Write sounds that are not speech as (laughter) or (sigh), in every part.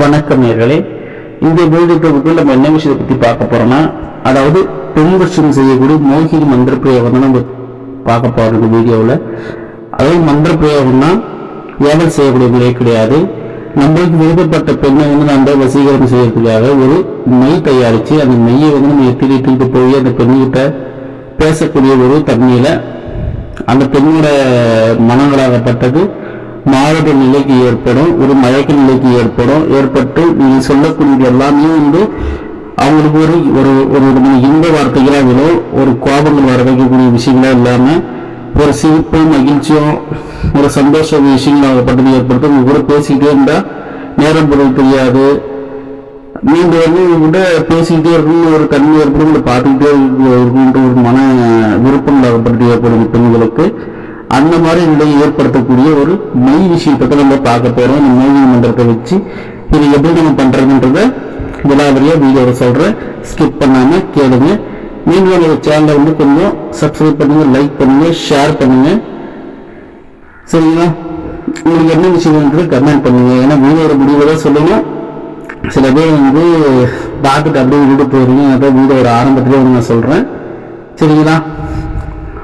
வணக்கம் நேர்களே. இந்த வீடியோ தொகுப்பில் நம்ம என்ன விஷயத்தை பத்தி பார்க்க போறோம்னா அதாவது பெண்வர்ஷம் செய்யக்கூடிய மோகினி மந்திர பிரயோகம் தான் நம்ம பார்க்க போறோம் இந்த வீடியோவில். அதாவது மந்திர பிரயோகம்னா ஏவல் செய்யக்கூடிய முறை கிடையாது. நம்மளுக்கு விருப்பப்பட்ட பெண்ணை வந்து நம்ம வசீகரம் செய்யறதுக்காக ஒரு மெய் தயாரிச்சு அந்த மெய்யை வந்து நம்ம எத்திரிட்டு போய் அந்த பெண்ணுகிட்ட பேசக்கூடிய ஒரு தன்மையில அந்த பெண்ணோட மனங்களாகப்பட்டது மாறுட நிலைக்கு ஏற்படும் ஒரு மயக்க நிலைக்கு ஏற்படும் ஏற்பட்டு நீங்கள் சொல்லக்கூடியது எல்லாமே வந்து அவங்களுக்கு ஒரு ஒரு ஒரு விதமான இன்ப வார்த்தைகளாக விடும் ஒரு கோபங்கள் வர வைக்கக்கூடிய விஷயங்களா இல்லாமல் ஒரு சிரிப்பும் மகிழ்ச்சியும் ஒரு சந்தோஷ விஷயங்களாகப்பட்டது ஏற்படுத்தும். உங்க கூட பேசிக்கிட்டே இருந்தால் நேரம் பொருள் தெரியாது. நீங்கள் வந்து கூட பேசிக்கிட்டே இருக்கணும் ஒரு தன்மை ஏற்படும் பார்த்துக்கிட்டே இருக்கணுன்ற ஒரு மன விருப்பம் ஆகப்பட்டு ஏற்படும் பெண்களுக்கு. அந்த மாதிரி நிலையை ஏற்படுத்தக்கூடிய ஒரு மெய் விஷயத்தை நம்ம பார்க்க போறோம். இந்த மோகினி மந்திரத்தை வச்சு இது எப்படி நம்ம பண்றதுன்றத விலாவரியா வீடியோவை சொல்றேன். ஸ்கிப் பண்ணாம கேளுங்க. நீங்களும் என்னோட சேனலை வந்து கொஞ்சம் சப்ஸ்கிரைப் பண்ணுங்க லைக் பண்ணுங்க ஷேர் பண்ணுங்க. சரிங்களா? உங்களுக்கு என்ன விஷயம்ன்றது கமெண்ட் பண்ணுங்க. ஏன்னா வீடியோட தான் சொல்லுங்க. சில பேர் வந்து பார்த்துட்டு அப்படியே விட்டு போயிருங்க அதான் வீடியோட ஆரம்பத்திலே வந்து நான் சொல்றேன். சரிங்களா?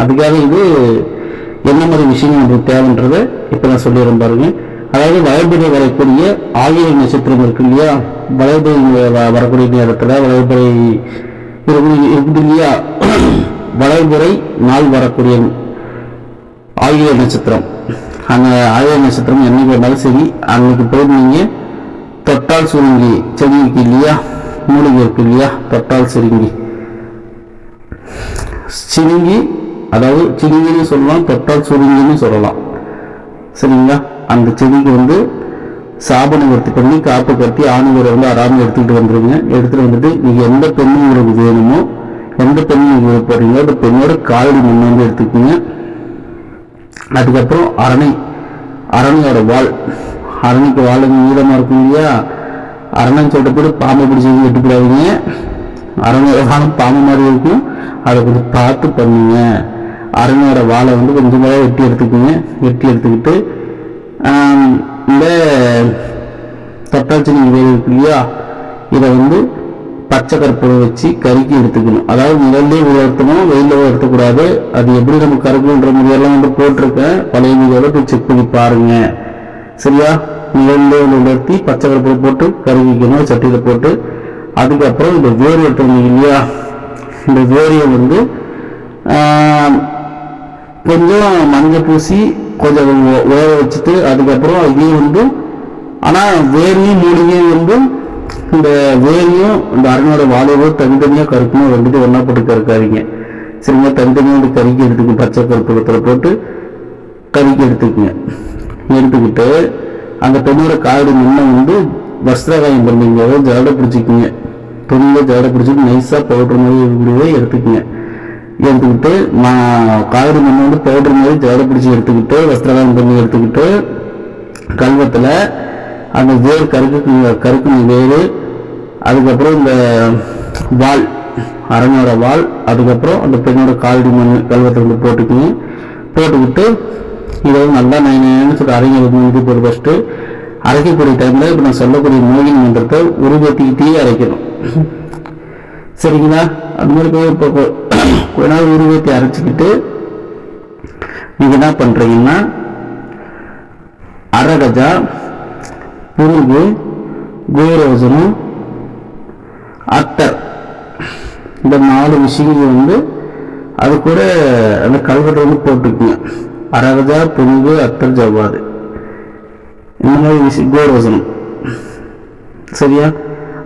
அதுக்காக இது என்ன மாதிரி விஷயம் நம்மளுக்கு தேவைன்றதை இப்போ நான் சொல்லிடுறேன் பாருங்க. அதாவது வளர்பிறை வரக்கூடிய ஆகிய நட்சத்திரம் இருக்கு இல்லையா? வளர்பிறை வ- வரக்கூடிய நேரத்தில் வளர்பிறை இருக்குது இல்லையா? (clears throat) வளர்பிறை நாள் வரக்கூடிய ஆகிய நட்சத்திரம். அந்த ஆகிய நட்சத்திரம் என்னைக்கு வந்தாலும் சரி அன்னைக்கு போய் நீங்கள் தொட்டால் சுருங்கி செடி இருக்கு இல்லையா? மூலிகை இருக்கு இல்லையா? தொட்டால் சுருங்கி சிறுங்கி அதாவது சிறுங்கின்னு சொல்லலாம் தொட்டால் சுருங்கின்னு சொல்லலாம். சரிங்களா? அந்த செடிக்கு வந்து சாப நிவர்த்தி பண்ணி காப்பு கட்டி ஆணுகளை வந்து அறாமல் எடுத்துக்கிட்டு வந்துருங்க. எடுத்துகிட்டு வந்துட்டு நீங்கள் எந்த பெண் உங்களுக்கு வேணுமோ எந்த பெண் நீங்க விருப்பறீங்களோ அந்த பெண்ணோட காலடி மண் வந்து எடுத்துக்கோங்க. அதுக்கப்புறம் அரணை அரணையோட வால். அரணைக்கு வால் நீளமாக இருக்கும் இல்லையா? அரணைன்னு சொல்லிட்டு போட்டு பாம்பை பிடிச்சி வெட்டிக்கூடாதீங்க அரணையோட வாழும் பாம்பு மாதிரி இருக்கும். அதை கொஞ்சம் பார்த்து பண்ணுங்க. அரணையோட வாழை வந்து கொஞ்சம் கூட வெட்டி எடுத்துக்குங்க. வெட்டி எடுத்துக்கிட்டு இந்த தொட்டாச்சி வேறு இருக்கு இல்லையா? இதை வந்து பச்சை கற்பூரம் வச்சு கருக்கி எடுத்துக்கணும். அதாவது நிழல்லே உலர்த்தணும் வெயில உலர்த்தக்கூடாது அது எப்படி நம்ம கருக்குன்ற முறையெல்லாம் வந்து போட்டிருக்கேன். பழைய வீடியோல போய் செக் பண்ணி பாருங்க. சரியா? நிழல்லே உலர்த்தி பச்சை கற்பூரம் போட்டு கருகிக்கணும் சட்டியில் போட்டு. அதுக்கப்புறம் இந்த வேர் எடுத்தவங்க இல்லையா? இந்த வேரியை வந்து கொஞ்சம் மஞ்சள் பூசி கொஞ்சம் வேக வச்சுட்டு அதுக்கப்புறம் இதையும் வந்து ஆனால் வேரையும் மூலிகையும் வந்து இந்த வேரையும் இந்த அரணையோட வாழையும் தனித்தனியாக கருக்கணும் ரெண்டுத்தையும் ஒன்றா போட்டு கருக்காதீங்க. சரிங்களா? தனித்தனியாக வந்து கறிக்கு எடுத்துக்கோங்க. பச்சை கருப்பூரத்தில் போட்டு கறிக்கு எடுத்துக்கோங்க. எடுத்துக்கிட்டு அந்த பெண்ணோட காடு முன்ன வந்து வஸ்திரகாயம் பண்ணுங்க அதாவது ஜாடை பிடிச்சிக்குங்க. துணியில ஜாடை பிடிச்சிட்டு நைஸாக பவுட்ரு மாதிரி இருக்கக்கூடியதை எடுத்துக்கங்க. எடுத்துக்கிட்டு நான் காவிரி மண்ணை வந்து பவுடர் மாதிரி ஜோட பிடிச்சி எடுத்துக்கிட்டு வஸ்திரகாயம் பண்ணி எடுத்துக்கிட்டு கல்வத்தில் அந்த வேர் கருக்கு கருக்குன வேர் அதுக்கப்புறம் இந்த வால் அரணையோட வால் அதுக்கப்புறம் அந்த பெண்ணோட காலடி மண் கல்வத்தில் வந்து போட்டுக்கணும். போட்டுக்கிட்டு இதை வந்து நல்லா நான் சொல்லி அரைங்க இது போட்டு ஃபஸ்ட்டு அரைக்கக்கூடிய டைமில் இப்போ நான் சொல்லக்கூடிய மோகினி மந்திரத்தை உருவத்திக்கிட்டே அரைக்கணும். சரிங்களா? அது மாதிரி போய் இப்போ கொஞ்ச நாள் உருவத்தை அரைச்சிக்கிட்டு நீங்கள் என்ன பண்ணுறீங்கன்னா அரகஜா புருகு கோரோசனம் அத்தர் இந்த நாலு விஷயங்கள் வந்து அது கூட அந்த கல்வெட்டு வந்து போட்டுக்குங்க. அரகஜா புருகு அத்தர் ஜவ்வாது. இந்த மாதிரி விஷயம் கோரோசனம் சரியா?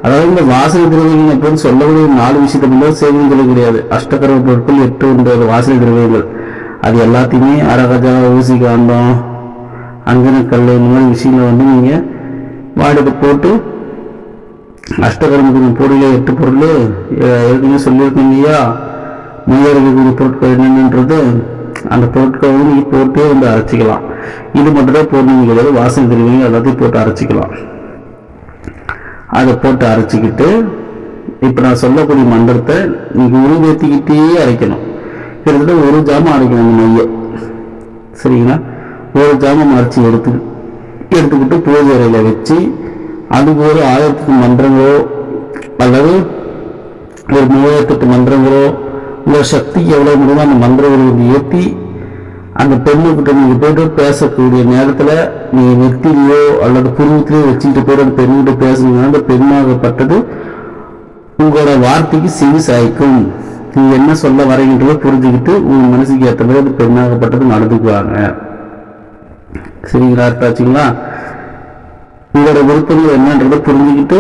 அதாவது இந்த வாசனை திரவியங்கள் அப்போ சொல்லக்கூடிய நாலு விஷயத்தை மட்டும் சொல்ல கிடையாது அஷ்டகர்ம பொருட்கள் எட்டு ஒன்பது வாசனை திரவியங்கள். அது எல்லாத்தையுமே அரகஜா ஊசி காந்தம் அங்கனக்கல் இந்த மாதிரி விஷயங்களை வந்து நீங்கள் வாடகை போட்டு அஷ்டகரமுக்கு பொருளே எட்டு பொருள் ஏற்கனவே சொல்லியிருக்கோம் இல்லையா? மைய இருக்கக்கூடிய பொருட்கள் என்னென்னன்றது அந்த பொருட்களை வந்து நீங்கள் போட்டே வந்து அரைச்சிக்கலாம். இது மட்டும்தான் போடணும் கிடையாது வாசனை திரவியங்கள் எல்லாத்தையும் போட்டு அரைச்சிக்கலாம். அதை போட்டு அரைச்சிக்கிட்டு இப்போ நான் சொல்லக்கூடிய மந்திரத்தை நீங்கள் உருவேற்றிக்கிட்டே அரைக்கணும். கிட்டத்தட்ட ஒரு ஜாமம் அரைக்கணும் அந்த மைய சரிங்களா? ஒரு ஜாமம் அரைச்சி எடுத்து எடுத்துக்கிட்டு பூஜை அறையில் வச்சு அதுக்கு ஒரு ஆயிரத்துக்கு மன்றங்களோ அல்லது ஒரு மூவாயிரத்தெட்டு மந்திரங்களோ உங்கள் சக்திக்கு எவ்வளோ முடியுமோ அந்த மந்திரங்களை வந்து ஏற்றி அந்த பெண்ணுக்கிட்ட நீங்கள் போயிட்டு பேசக்கூடிய நேரத்தில் நீங்கள் நெத்திலையோ அல்லது புருவத்திலேயோ வச்சுக்கிட்டு போய் அந்த பெண்ணுகிட்ட பேசுனீங்கன்னா அந்த பெண்ணாகப்பட்டது உங்களோட வார்த்தைக்கு செவி சாய்க்கும். நீங்கள் என்ன சொல்ல வரீங்கன்றதை புரிஞ்சுக்கிட்டு உங்கள் மனசுக்கு ஏற்ற மாதிரி அந்த பெண்ணாகப்பட்டது நடந்துக்குவாங்க. சரிங்களா அர்த்தாச்சுங்களா உங்களோட விருப்பங்கள் என்னன்றதை புரிஞ்சுக்கிட்டு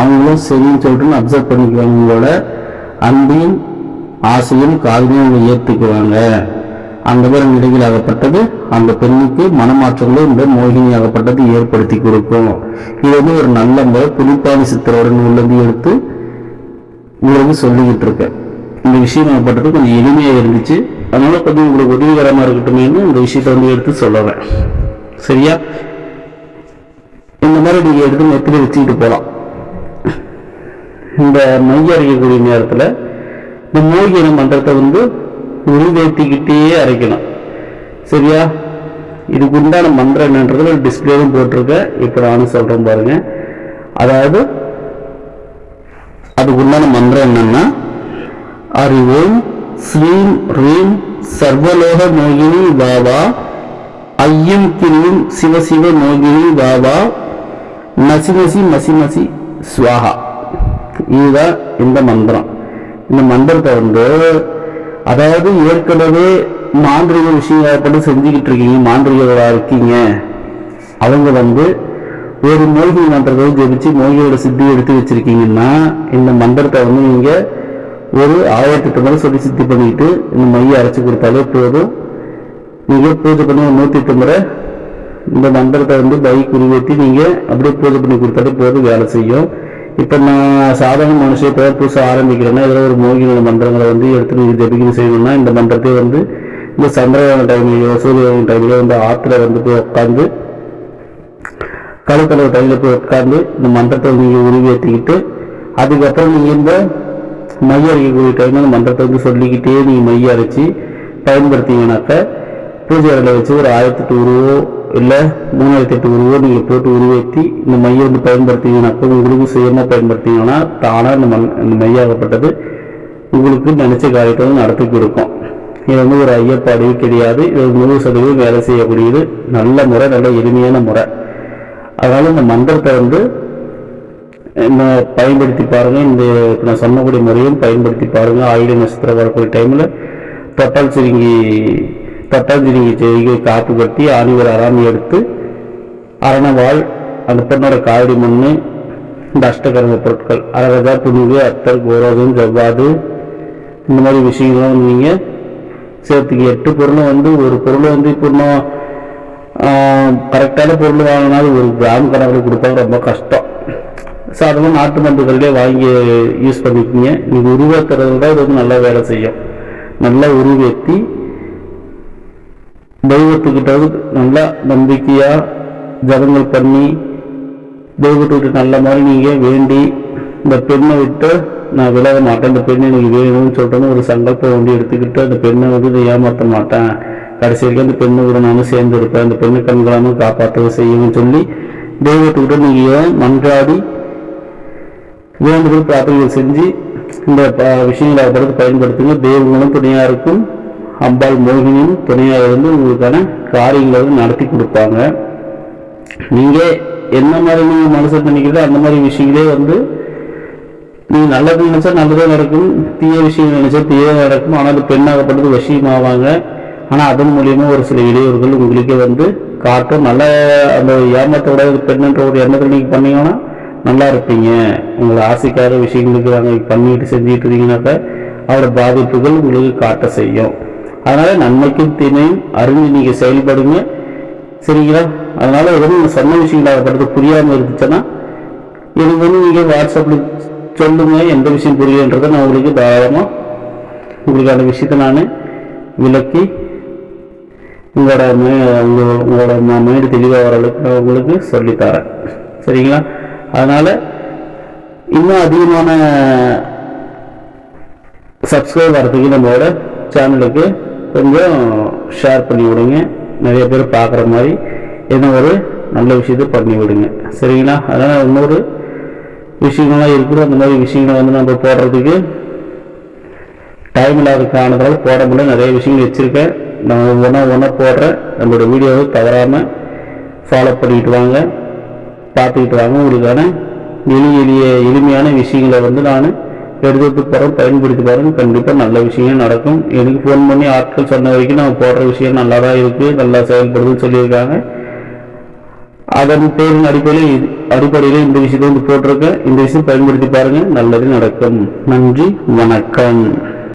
அவங்களும் சரின்னு சொல்லிட்டு அப்சர்வ் பண்ணிக்குவாங்க. உங்களோட அன்பையும் ஆசையும் காதலையும் அவங்க ஏற்றுக்குவாங்க அந்த மாதிரி நிலையில் ஆகப்பட்டது அந்த பெண்ணுக்கு மனமாற்றங்களை இந்த மோகினி ஆகப்பட்டது ஏற்படுத்தி கொடுக்கும். இது வந்து ஒரு நல்ல முறை புலிப்பாணி சித்தரோட உள்ளது எடுத்து உங்களுக்கு சொல்லிக்கிட்டு இருக்கேன் இந்த விஷயம் ஆகப்பட்டது கொஞ்சம் எளிமையாக இருந்துச்சு. அதனால கொஞ்சம் உங்களுக்கு உதவிகரமாக இருக்கட்டுமேன்னு இந்த விஷயத்தை வந்து எடுத்து சொல்லுவேன் சரியா? இந்த மாதிரி நீங்கள் எடுத்து நெத்தில வச்சுக்கிட்டு போகலாம் இந்த மைய அறிக்கக்கூடிய நேரத்தில் இந்த மூலிகை மந்திரத்தை வந்து உருவேற்றிக்கிட்டே அரைக்கணும். சரியா? இதுக்கு உண்டான மந்திரம் என்னன்றது ஒரு டிஸ்பிளேவும் போட்டிருக்கேன். இப்போ நானும் சொல்கிறேன் பாருங்க. அதாவது அதுக்கு உண்டான மந்திரம் என்னன்னா அறிவோம் ஸ்ரீம் ரீம் சர்வலோக மோகினி பாபா ஐயம் கிரியும் சிவசிவ மோகினி பாபா நசிமசி மசிமசி சுவாகா இதுதான் இந்த மந்திரம். இந்த மந்திரத்தை வந்து அதாவது ஏற்கனவே மாந்திரிக விஷயம் ஏற்பட்டு செஞ்சுக்கிட்டு இருக்கீங்க. மாந்திரிகளா இருக்கீங்க அவங்க வந்து ஒரு மூலிகை மந்திரத்தை ஜெபிச்சு மூலிகையோட சித்தி எடுத்து வச்சிருக்கீங்கன்னா இந்த மந்திரத்தை வந்து நீங்கள் ஒரு ஆயிரத்தி எட்டு முறை சொல்லி சித்தி பண்ணிட்டு இந்த மையை அரைச்சி கொடுத்தாலே போதும். நீங்கள் பூஜை பண்ணி நூற்றி எட்டு முறை இந்த மந்திரத்தை வந்து பை குறிவேற்றி நீங்கள் அப்படியே பூஜை பண்ணி கொடுத்தாலே போதும் வேலை செய்யும். இப்போ நான் சாதாரண மனுஷன் இப்போ புதுசாக ஆரம்பிக்கிறேன்னா இதில் ஒரு மோகினோட மந்திரங்களை வந்து எடுத்து நீங்கள் ஜபிக்கணும் செய்யணும்னா இந்த மந்திரத்தை வந்து இந்த சந்திரகிரகண டைம்லையோ சூரியகிரகண டைம்லையோ வந்து ஆற்றுல வந்து போய் உட்காந்து கழுத்தளவு டைமில் போய் உட்காந்து இந்த மந்திரத்தை நீங்கள் உருவேற்றிக்கிட்டு அதுக்கப்புறம் நீங்கள் இந்த மைய அரைக்கக்கூடிய டைமில் இந்த மந்திரத்தை வந்து சொல்லிக்கிட்டே நீங்கள் மைய அரைச்சி பயன்படுத்திங்கனாக்க பூஜை அறையில் வச்சு ஒரு ஆயிரத்தி எட்டு இல்லை மூணாயிரத்தி எட்டு உருவோ நீங்கள் போட்டு உருவேற்றி இந்த மையை வந்து பயன்படுத்திங்கனாக்க உங்களுக்கு சுயமாக பயன்படுத்திங்கன்னா தானாக இந்த மண் இந்த மையாகப்பட்டது உங்களுக்கு நினைச்ச காரியத்தை வந்து நடத்தி கொடுக்கும். இது வந்து ஒரு ஐயப்பாடு கிடையாது. இது ஒரு நூறு சதவீதம் வேலை செய்யக்கூடியது. நல்ல முறை நல்ல எளிமையான முறை. அதனால் இந்த மந்திரத்தை வந்து என்ன பயன்படுத்தி பாருங்கள் இந்த நான் சொன்னக்கூடிய முறையும் பயன்படுத்தி பாருங்கள் ஆயுத நட்சத்திரம் வரக்கூடிய டைமில் தொட்டால் சுருங்கி தொட்டால் சிறுங்கி செடிக்கு காப்பு கட்டி ஆணிவர் அறாமி எடுத்து அரணவாள் அந்த பெண்ணோட காவடி மண்ணு இந்த அஷ்டகர்ம பொருட்கள். அரகதா துணிவு அத்தர் கோரோகம் ஜவ்வாது இந்த மாதிரி விஷயங்கள்லாம் வந்து நீங்கள் சேர்த்துக்கு. எட்டு பொருளும் வந்து ஒரு பொருளை வந்து இப்போ இன்னும் கரெக்டான பொருள் வாங்கினாலும் ஒரு கிராம் கணக்கில் கொடுப்பாங்க ரொம்ப கஷ்டம். சாதாரண நாட்டு மருந்துகளிலே வாங்கி யூஸ் பண்ணிக்கிங்க. நீங்கள் உருவாக்குறது தான் இது வந்து நல்லா வேலை செய்யும். நல்லா உருவேற்றி தெய்வத்துக்கிட்ட நல்லா நம்பிக்கையாக ஜபங்கள் பண்ணி தெய்வத்துக்கிட்ட நல்ல மாதிரி நீங்கள் வேண்டி இந்த பெண்ணை விட்டு நான் விலக மாட்டேன். இந்த பெண் எனக்கு வேணும்னு சொல்லிட்டு ஒரு சங்கல்பம் வந்து எடுத்துக்கிட்டு அந்த பெண்ணை வந்து இதை ஏமாற்ற மாட்டேன். கடைசி வரைக்கும் அந்த பெண்ணை கூட நானும் சேர்ந்து இருப்பேன் அந்த பெண்ணு கண்களாமல் காப்பாற்ற செய்யணும்னு சொல்லி தெய்வத்துக்கிட்ட நீங்கள் மன்றாடி வேண்டுதல் பிரார்த்தனைகள் செஞ்சு இந்த விஷயங்களை அவர்களுக்கு பயன்படுத்துங்க. தெய்வங்களும் துணையாக இருக்கும். அம்பாள் மோகினியும் துணையாக இருந்து உங்களுக்கான காரியங்களை வந்து நடத்தி கொடுப்பாங்க. நீங்கள் என்ன மாதிரி நீங்கள் மனசில் நினைக்கிறதோ அந்த மாதிரி விஷயங்களே வந்து நீ நல்லது நினைச்சா நல்லதே நடக்கும். தீய விஷயம் நினைச்சா தீய நடக்கும். ஆனால் அது பெண்ணாகப்பட்டது வசியமாவாங்க. ஆனால் அதன் மூலியமா ஒரு சில இடையூறுகள் உங்களுக்கே வந்து காட்டும். நல்ல அந்த ஏமாத்தோட பெண்ணுன்ற ஒரு எண்ணத்தில் நீங்கள் பண்ணீங்கன்னா நல்லா இருப்பீங்க. உங்களை ஆசைக்காத விஷயங்களுக்கு நாங்கள் பண்ணிட்டு செஞ்சுட்டு இருந்தீங்கன்னாக்க அவரோட பாதிப்புகள் உங்களுக்கு காட்ட செய்யும். அதனால் நன்மைக்கும் தீமையும் அறிஞ்சு நீங்கள் செயல்படுங்க. சரிங்களா? அதனால் எதுவும் சம்ம விஷயங்கள் படுத்த புரியாமல் இருந்துச்சுன்னா எனக்கு வந்து நீங்கள் வாட்ஸ்அப்பில் சொல்லுங்க எந்த விஷயம் புரியுன்றதை நான் உங்களுக்கு தாராளமாக உங்களுக்கான விஷயத்தை நான் விளக்கி உங்களோட மே உங்க- உங்களோட மைண்டு தெளிவாக வர அளவுக்கு நான் உங்களுக்கு சொல்லித்தரேன். சரிங்களா? அதனால் இன்னும் அதிகமான சப்ஸ்கிரைப் வரதுக்கு நம்மளோட சேனலுக்கு கொஞ்சம் ஷேர் பண்ணி விடுங்க. நிறைய பேர் பார்க்குற மாதிரி என்ன ஒரு நல்ல விஷயத்தை பண்ணி விடுங்க. சரிங்களா? அதனால் இன்னொரு விஷயங்கள்லாம் இருக்குது. அந்த மாதிரி விஷயங்களை வந்து நம்ம போடுறதுக்கு டைம் இல்லாத காரணத்தால் போட முடியல. நிறைய விஷயங்கள் வச்சுருக்கேன். நான் ஒவ்வொன்றா ஒன்றா போடுறேன். நம்மளோட வீடியோவை தவறாமல் ஃபாலோ பண்ணிக்கிட்டு வாங்க. பார்த்துக்கிட்டு வாங்க. உங்களுக்கான எளிய எளிய எளிமையான விஷயங்களை வந்து நான் எடுத்து போகிறேன் பயன்படுத்தி பாருங்க கண்டிப்பாக நல்ல விஷயம் நடக்கும். எனக்கு ஃபோன் பண்ணி ஆட்கள் சொன்ன வரைக்கும் நான் போடுற விஷயம் நல்லா தான் இருக்குது நல்லா செயல்படுதுன்னு சொல்லியிருக்காங்க. அதன் பேரின் அடிப்படையில் அடிப்படையில் இந்த விஷயத்தை வந்து போட்டிருக்கேன். இந்த விஷயம் பயன்படுத்தி பாருங்கள் நல்லது நடக்கும். நன்றி. வணக்கம்.